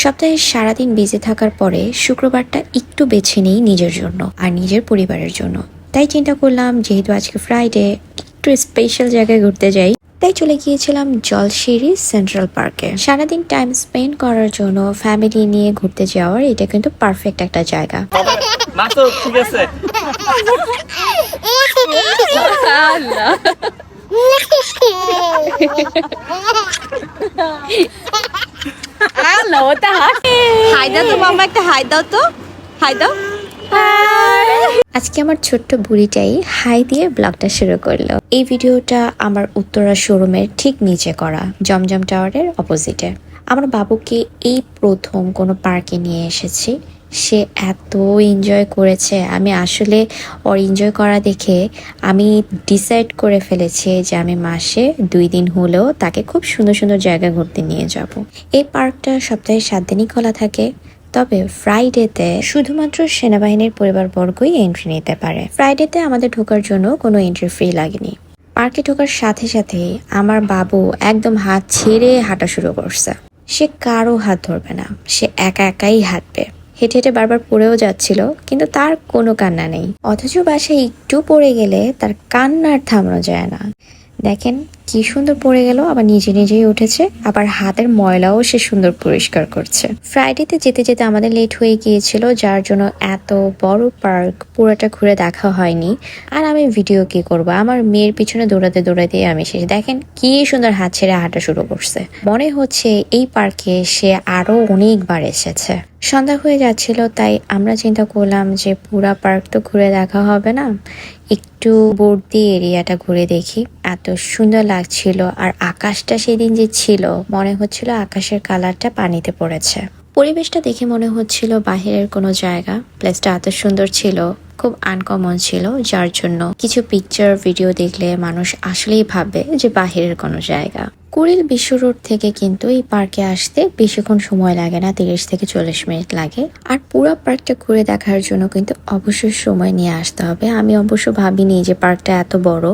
সপ্তাহে সারাদিন বিজি থাকার পরে শুক্রবারটা একটু বেছে নিই নিজের জন্য আর নিজের পরিবারের জন্য। তাই চিন্তা করলাম যেহেতু আজকে ফ্রাইডে একটু স্পেশাল জায়গায় ঘুরতে যাই। তাই চলে গিয়েছিলাম জলশিরি সেন্ট্রাল পার্কে সারাদিন টাইম স্পেন্ড করার জন্য ফ্যামিলি নিয়ে ঘুরতে যাওয়ার এটা কিন্তু পারফেক্ট একটা জায়গা। ঠিক আছে? হাই দাও তো মামা একটা হাই দাও তো হাই দাও আজকে আমার ছোট্ট বুড়িটাই হাই দিয়ে ব্লগটা শুরু করল। এই ভিডিওটা আমার উত্তরা শোরুমের ঠিক নিচে করা, জমজম টাওয়ারের অপোজিটে আমার বাবুকে এই প্রথম কোনো পার্কে নিয়ে এসেছি। সে এত এনজয় করেছে। আমি আসলে ওর এনজয় করা দেখে আমি ডিসাইড করে ফেলেছি যে আমি মাসে দুই দিন হলেও তাকে খুব সুন্দর সুন্দর জায়গা ঘুরতে নিয়ে যাব। এই পার্কটা সপ্তাহে সাত দিনই খোলা থাকে, তবে ফ্রাইডেতে শুধুমাত্র সেনাবাহিনীর পরিবারবর্গই এন্ট্রি নিতে পারে। ফ্রাইডেতে আমাদের ঢোকার জন্য কোনো এন্ট্রি ফ্রি লাগেনি। পার্কে ঢোকার সাথে সাথে আমার বাবু একদম হাত ছেড়ে হাঁটা শুরু করছে। সে কারও হাত ধরবে না, সে একা একাই হাঁটবে। হেঁটে হেঁটে বারবার পড়েও যাচ্ছিল, কিন্তু তার কোনো কান্না নেই। অথচ বাসায় একটু পড়ে গেলে তার কান্নার থামানো যায় না। দেখেন কি সুন্দর পড়ে গেল, আবার নিজে নিজেই উঠেছে, আবার হাতের ময়লাও সে সুন্দর পরিষ্কার করছে। ফ্রাইডেতে যেতে যেতে আমাদের লেট হয়ে গিয়েছিল, যার জন্য এত বড় পার্ক পুরোটা ঘুরে দেখা হয়নি। আর আমি ভিডিও কি করব? আমার মেয়ের পিছনে দৌড়াতে দৌড়াতে আমি শেষ। দেখেন কি সুন্দর হাত ছেড়ে হাঁটা শুরু করছে। মনে হচ্ছে এই পার্কে সে আরও অনেকবার এসেছে। সন্ধ্যা হয়ে যাচ্ছিল, তাই আমরা চিন্তা করলাম যে পুরা পার্ক তো ঘুরে দেখা হবে না। একটু বোর্ড দিয়ে এরিয়াটা ঘুরে দেখি। এত সুন্দর লাগছিল আর আকাশটা সেদিন যে ছিল, মনে হচ্ছিল আকাশের কালারটা পানিতে পড়েছে। পরিবেশটা দেখে মনে হচ্ছিল বাহিরের কোনো জায়গা। প্লেসটা এত সুন্দর ছিল, খুব আনকমন ছিল, যার জন্য কিছু পিকচার ভিডিও দেখলে মানুষ আসলেই ভাববে যে বাহিরের কোনো জায়গা। কুড়িল বিশ্ব রোড থেকে কিন্তু এই পার্কে আসতে বেশিক্ষণ সময় লাগে না, তিরিশ থেকে চল্লিশ মিনিট লাগে। আর পুরো পার্কটা ঘুরে দেখার জন্য কিন্তু অবশ্যই সময় নিয়ে আসতে হবে। আমি অবশ্য ভাবিনি যে পার্কটা এত বড়,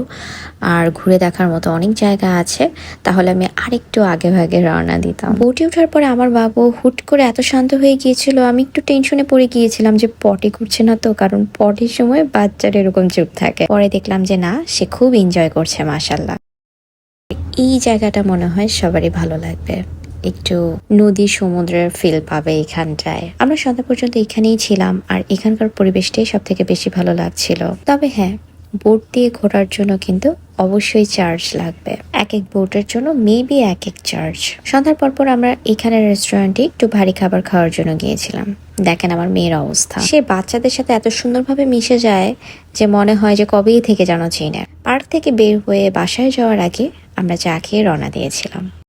আর ঘুরে দেখার মতো অনেক জায়গা আছে। তাহলে আমি আরেকটু আগে ভাগে রওনা দিতাম। বোটে ওঠার পরে আমার বাবু হুট করে এত শান্ত হয়ে গিয়েছিল, আমি একটু টেনশনে পড়ে গিয়েছিলাম যে পটি ঘুরছে না তো, কারণ পটির সময় বাচ্চার এরকম চুপ থাকে। পরে দেখলাম যে না, সে খুব এনজয় করছে মাসাল্লাহ এই জায়গাটা মনে হয় সবারই ভালো লাগবে। একটু নদী সমুদ্রের ফিল পাবে এখানটায়। আমরা সন্ধ্যা পর্যন্ত এখানেই ছিলাম আর এখানকার পরিবেশটাই সব থেকে বেশি ভালো লাগছিল। তবে হ্যাঁ বোট দিয়ে ঘোরার জন্য কিন্তু অবশ্যই চার্জ লাগবে। এক এক বোটের জন্য মেবি এক এক চার্জ সন্ধ্যার পর পর আমরা এখানের রেস্টুরেন্টে একটু ভারী খাবার খাওয়ার জন্য গিয়েছিলাম। দেখেন আমার মেয়ের অবস্থা। সে বাচ্চাদের সাথে এত সুন্দরভাবে মিশে যায় যে মনে হয় যে কবেই থেকে যেন চিনে। পার্ক থেকে বের হয়ে বাসায় যাওয়ার আগে আমরা চা খেয়ে রওনা দিয়েছিলাম।